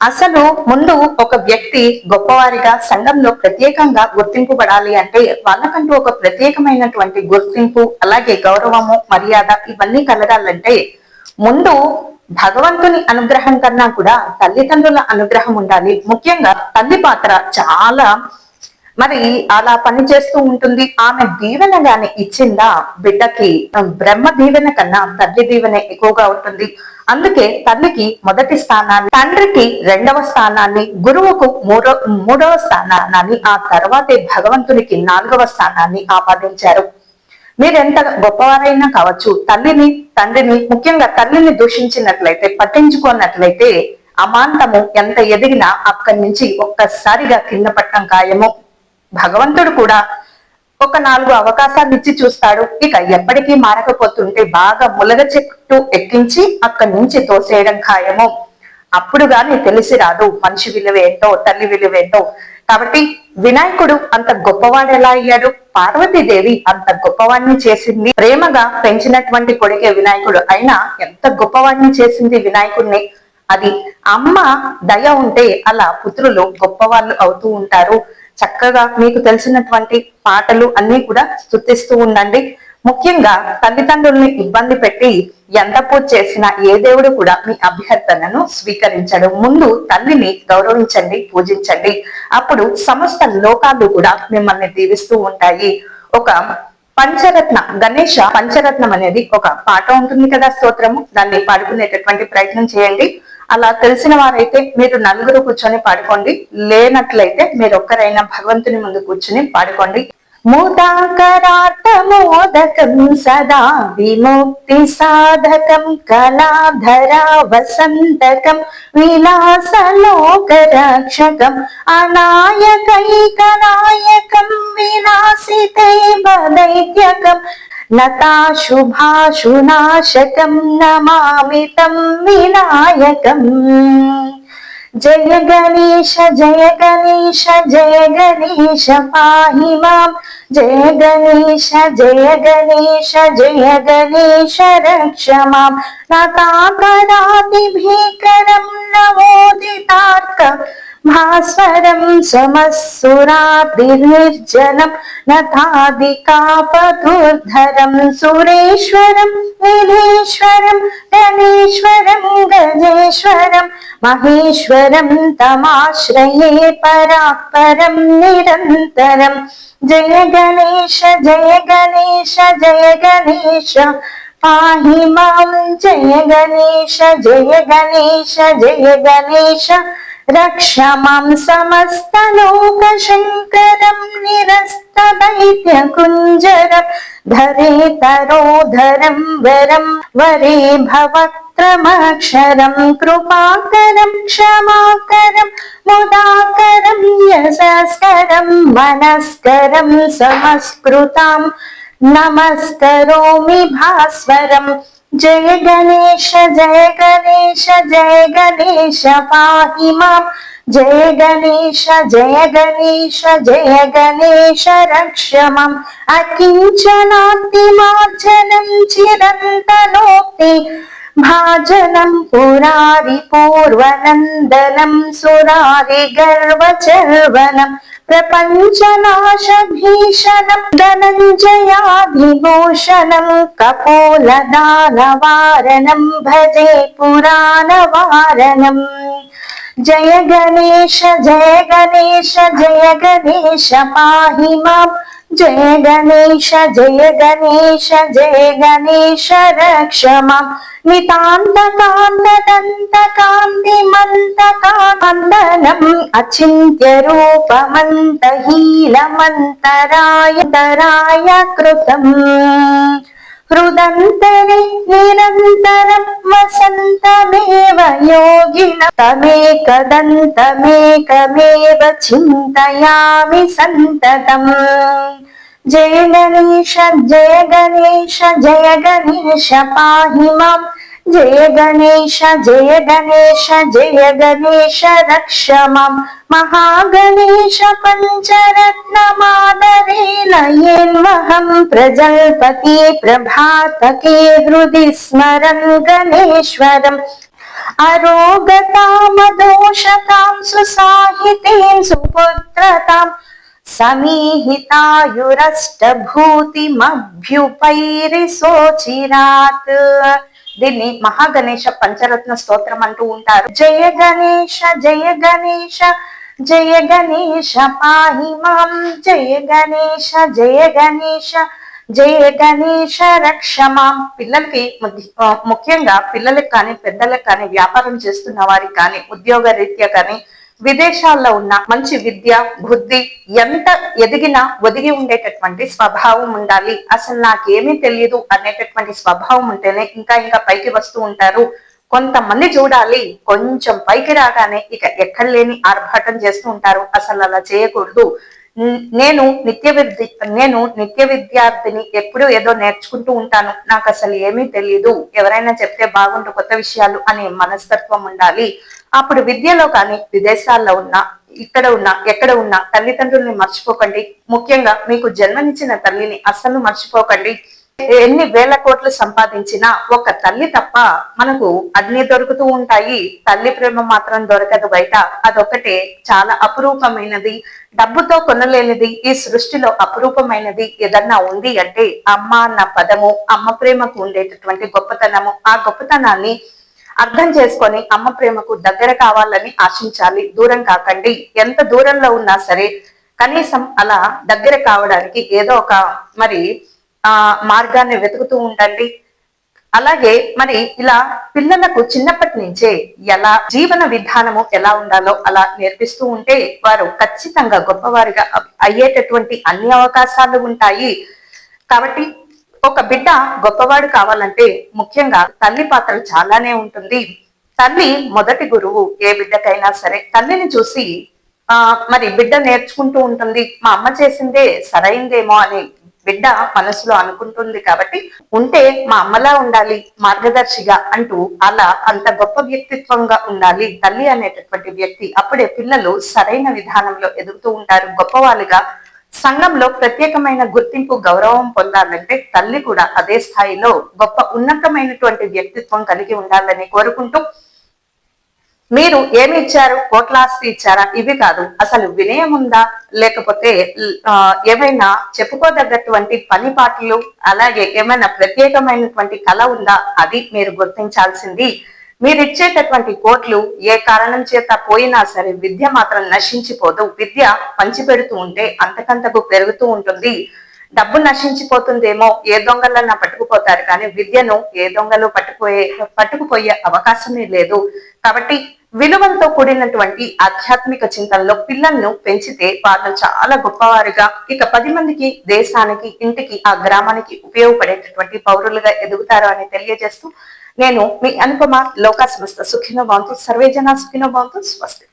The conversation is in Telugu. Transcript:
అసలు ముందు ఒక వ్యక్తి గొప్పవారిగా సంఘంలో ప్రత్యేకంగా గుర్తింపుబడాలి అంటే వాళ్ళకంటూ ఒక ప్రత్యేకమైనటువంటి గుర్తింపు అలాగే గౌరవము మర్యాద ఇవన్నీ కలగాలంటే ముందు భగవంతుని అనుగ్రహం కన్నా కూడా తల్లిదండ్రుల అనుగ్రహం ఉండాలి. ముఖ్యంగా తల్లి పాత్ర చాలా మరి అలా పని చేస్తూ ఉంటుంది. ఆమె దీవెన గాని ఇచ్చిందా? బిడ్డకి బ్రహ్మ దీవెన కన్నా తల్లి దీవెన ఎక్కువగా ఉంటుంది. అందుకే తల్లికి మొదటి స్థానాన్ని తండ్రికి రెండవ స్థానాన్ని గురువుకు మూడో మూడవ స్థానాన్ని ఆ తర్వాతే భగవంతునికి నాలుగవ స్థానాన్ని ఆపాదించారు. మీరెంత గొప్పవారైనా కావచ్చు తల్లిని తండ్రిని ముఖ్యంగా తల్లిని దూషించినట్లయితే పట్టించుకున్నట్లయితే అమాంతము ఎంత ఎదిగినా అక్కడి నుంచి ఒక్కసారిగా కింద పట్టం ఖాయము. భగవంతుడు కూడా ఒక నాలుగు అవకాశాలు ఇచ్చి చూస్తాడు. ఇక ఎప్పటికీ మారకపోతుంటే బాగా ములగ చెట్టు ఎక్కించి అక్కడి నుంచి తోసేయడం ఖాయము. అప్పుడు గాని తెలిసి రాదు మనిషి విలువ ఏంటో తల్లి విలువ ఏంటో కాబట్టి వినాయకుడు అంత గొప్పవాడు ఎలా అయ్యాడు? పార్వతీదేవి అంత గొప్పవాడిని చేసింది. ప్రేమగా పెంచినటువంటి కొడుకే వినాయకుడు. అయినా ఎంత గొప్పవాడిని చేసింది వినాయకుడిని? అది అమ్మ దయ ఉంటే అలా పుత్రులు గొప్పవాళ్ళు అవుతూ ఉంటారు. చక్కగా మీకు తెలిసినటువంటి పాటలు అన్ని కూడా స్థుతిస్తూ ఉండండి. ముఖ్యంగా తల్లిదండ్రుల్ని ఇబ్బంది పెట్టి ఎంత పూజ చేసినా ఏ దేవుడు కూడా మీ అభ్యర్థనను స్వీకరించడు. ముందు తల్లిని గౌరవించండి పూజించండి. అప్పుడు సమస్త లోకాలు కూడా మిమ్మల్ని దీవిస్తూ ఉంటాయి. ఒక పంచరత్న గణేష పంచరత్నం అనేది ఒక పాట ఉంటుంది కదా స్తోత్రము. దాన్ని పాడుకునేటటువంటి ప్రయత్నం చేయండి. అలా తెలిసిన వారైతే మీరు నలుగురు కూర్చొని పాడుకోండి. లేనట్లయితే మీరు ఒక్కరైనా భగవంతుని ముందు కూర్చొని పాడుకోండి. మోదకం సదా విముక్తి సాధకం కళాధరా వసంతకం విలాసలోక రక్షకం అనాయకైకనాయకం వినాశితే బదైత్యకం నతాశుభాశునాశకం నమామితం వినాయకం జయ గణేశ జయ గణేశ జయ గణేశ పాహి మాం జయ గణేశ జయ గణేశ జయ గణేశ రక్ష మాం నతాకరాతి భీకరం నవోదితార్కం భాస్వరం సమస్సురాదిర్నిర్జనం నథాదికాపధుర్ధరం సురేశ్వరం నిధీశ్వరం గణేశ్వరం గజేశ్వరం మహేశ్వరం తమాశ్రయే పరాత్పరం నిరంతరం జయ గణేశ జయ గణేశ జయ గణేశ పాహి మాం జయ గణేశ జయ గణేశ జయ గణేశ రక్ష మాం సమస్తలోకశంకరం నిరస్తదైత్యకుంజరం ధరే తరోధరం వరం వరే భవక్రమక్షరం కృపాకరం క్షమాకరం ముదాకరం యశస్కరం మనస్కరం సమస్కృతాం నమస్కరోమి భాస్వరం జయ గణేశ జయ గణేశ జయ గణేశ పాహి మాం జయ గణేశ జయ గణేశ జయ గణేశ రక్ష మాం అకించనాత్తిమార్జనం చిరంతనోక్తి प्रपञ्चनाशभीषणं धनञ्जयाधिभूषणं कपोलदानवारणं भजे पुराणवारणम् जय गणेश जय गणेश जय गणेश पाहि माम् జయ గణేశ జయ గణేశ జయ గణేశ రక్షమా. నితాంత జయ గణేశ రక్ష మాం నితాంతకాంతదంతకాంతిమంతకాంతనం అచింత్య రూపమంతహీనమంతరాయ తరాయ కృతం నిరంతరం వసంతమేవ యోగిన తమేకదంతమేకమేవ చింతయామి సంతతం జయ గణేశ జయ గణేశ జయ గణేశ పాహి మాం జయ గణేశ జయ గణేశ జయ గణేశ రక్ష మాం మహాగణేశ పంచరత్నమాదరేణయేన్వహం ప్రజల్పతి ప్రభాతకే హృది స్మరం గణేశ్వరం. అరోగతామదోషతాం నీతిం సుపుత్రతాం. సమీహితాయురష్టభూతిమభ్యుపైరిసోచిరాత్. దీన్ని మహాగణేశ పంచరత్న స్తోత్రం అంటూ ఉంటారు. జయ గణేష జయ గణేష జయ గణేష పాహి మాం. జయ గణేష జయ గణేష జయ గణేష రక్షమాం పిల్లలకి ముఖ్యంగా పిల్లలకు కానీ పెద్దలకు కానీ వ్యాపారం చేస్తున్న వారికి కానీ ఉద్యోగ రీత్యా కానీ విదేశాల్లో ఉన్న మంచి విద్య బుద్ధి ఎంత ఎదిగినా ఒదిగి ఉండేటటువంటి స్వభావం ఉండాలి. అసలు నాకేమీ తెలియదు అనేటటువంటి స్వభావం ఉంటేనే ఇంకా ఇంకా పైకి వస్తూ ఉంటారు. కొంతమంది చూడాలి కొంచెం పైకి రాగానే ఇక ఎక్కడ లేని ఆర్భాటం చేస్తూ ఉంటారు. అసలు అలా చేయకూడదు. నేను నిత్య విద్య నేను నిత్య విద్యార్థిని ఎప్పుడూ ఏదో నేర్చుకుంటూ ఉంటాను. నాకు అసలు ఏమీ తెలియదు ఎవరైనా చెప్తే బాగుంటు కొత్త విషయాలు అనే మనస్తత్వం ఉండాలి. అప్పుడు విద్యలో కానీ విదేశాల్లో ఉన్న ఇక్కడ ఉన్న ఎక్కడ ఉన్న తల్లిదండ్రుల్ని మర్చిపోకండి. ముఖ్యంగా మీకు జన్మనిచ్చిన తల్లిని అస్సలు మర్చిపోకండి. ఎన్ని వేల కోట్లు సంపాదించినా ఒక తల్లి తప్ప మనకు అన్ని దొరుకుతూ ఉంటాయి. తల్లి ప్రేమ మాత్రం దొరకదు బయట. అదొకటే చాలా అపురూపమైనది. డబ్బుతో కొనలేనిది ఈ సృష్టిలో అపురూపమైనది ఏదన్నా ఉంది అంటే అమ్మ అన్న పదము అమ్మ ప్రేమకు ఉండేటటువంటి గొప్పతనము. ఆ గొప్పతనాన్ని అర్థం చేసుకొని అమ్మ ప్రేమకు దగ్గర కావాలని ఆశించాలి. దూరం కాకండి. ఎంత దూరంలో ఉన్నా సరే కనీసం అలా దగ్గర కావడానికి ఏదో ఒక మరి ఆ మార్గాన్ని వెతుకుతూ ఉండండి. అలాగే మరి ఇలా పిల్లలకు చిన్నప్పటి నుంచే ఎలా జీవన విధానము ఎలా ఉండాలో అలా నేర్పిస్తూ ఉంటే వారు ఖచ్చితంగా గొప్పవారిగా అయ్యేటటువంటి అన్ని అవకాశాలు ఉంటాయి. కాబట్టి ఒక బిడ్డ గొప్పవాడు కావాలంటే ముఖ్యంగా తల్లి పాత్ర చాలానే ఉంటుంది. తల్లి మొదటి గురువు ఏ బిడ్డకైనా సరే తల్లిని చూసి ఆ మరి బిడ్డ నేర్చుకుంటూ ఉంటుంది. మా అమ్మ చేసిందే సరైందేమో అని బిడ్డ మనసులో అనుకుంటుంది కాబట్టి ఉంటే మా అమ్మలా ఉండాలి మార్గదర్శిగా అంటూ అలా అంత గొప్ప వ్యక్తిత్వంగా ఉండాలి తల్లి అనేటటువంటి వ్యక్తి. అప్పుడే పిల్లలు సరైన విధానంలో ఎదుగుతూ ఉంటారు. గొప్పవాళ్ళుగా సంఘంలో ప్రత్యేకమైన గుర్తింపు గౌరవం పొందాలంటే తల్లి కూడా అదే స్థాయిలో గొప్ప ఉన్నతమైనటువంటి వ్యక్తిత్వం కలిగి ఉండాలని కోరుకుంటూ మీరు ఏమి ఇచ్చారు? కోట్ల ఆస్తి ఇచ్చారా? ఇవి కాదు. అసలు వినయం ఉందా? లేకపోతే ఏమైనా చెప్పుకోదగ్గటువంటి పని పాటలు అలాగే ఏమైనా ప్రత్యేకమైనటువంటి కళ ఉందా? అది మీరు గుర్తించాల్సింది. మీరు ఇచ్చేటటువంటి కోట్లు ఏ కారణం చేత పోయినా సరే విద్య మాత్రం నశించిపోదు. విద్య పంచిపెడుతూ ఉంటే అంతకంతకు పెరుగుతూ ఉంటుంది. డబ్బు నశించిపోతుందేమో ఏ దొంగలన్నా పట్టుకుపోతారు. కానీ విద్యను ఏ దొంగలు పట్టుకుపోయే పట్టుకుపోయే అవకాశమే లేదు. కాబట్టి విలువలతో కూడినటువంటి ఆధ్యాత్మిక చింతనలో పిల్లలను పెంచితే వాళ్ళు చాలా గొప్పవారుగా. ఇక పది మందికి దేశానికి ఇంటికి ఆ గ్రామానికి ఉపయోగపడేటటువంటి పౌరులుగా ఎదుగుతారు అని తెలియజేస్తూ నేను మీ అనుపమ లోకా సంస్థ సుఖినో బాంతు సర్వేజన సుఖినో బాంతు స్వస్తి.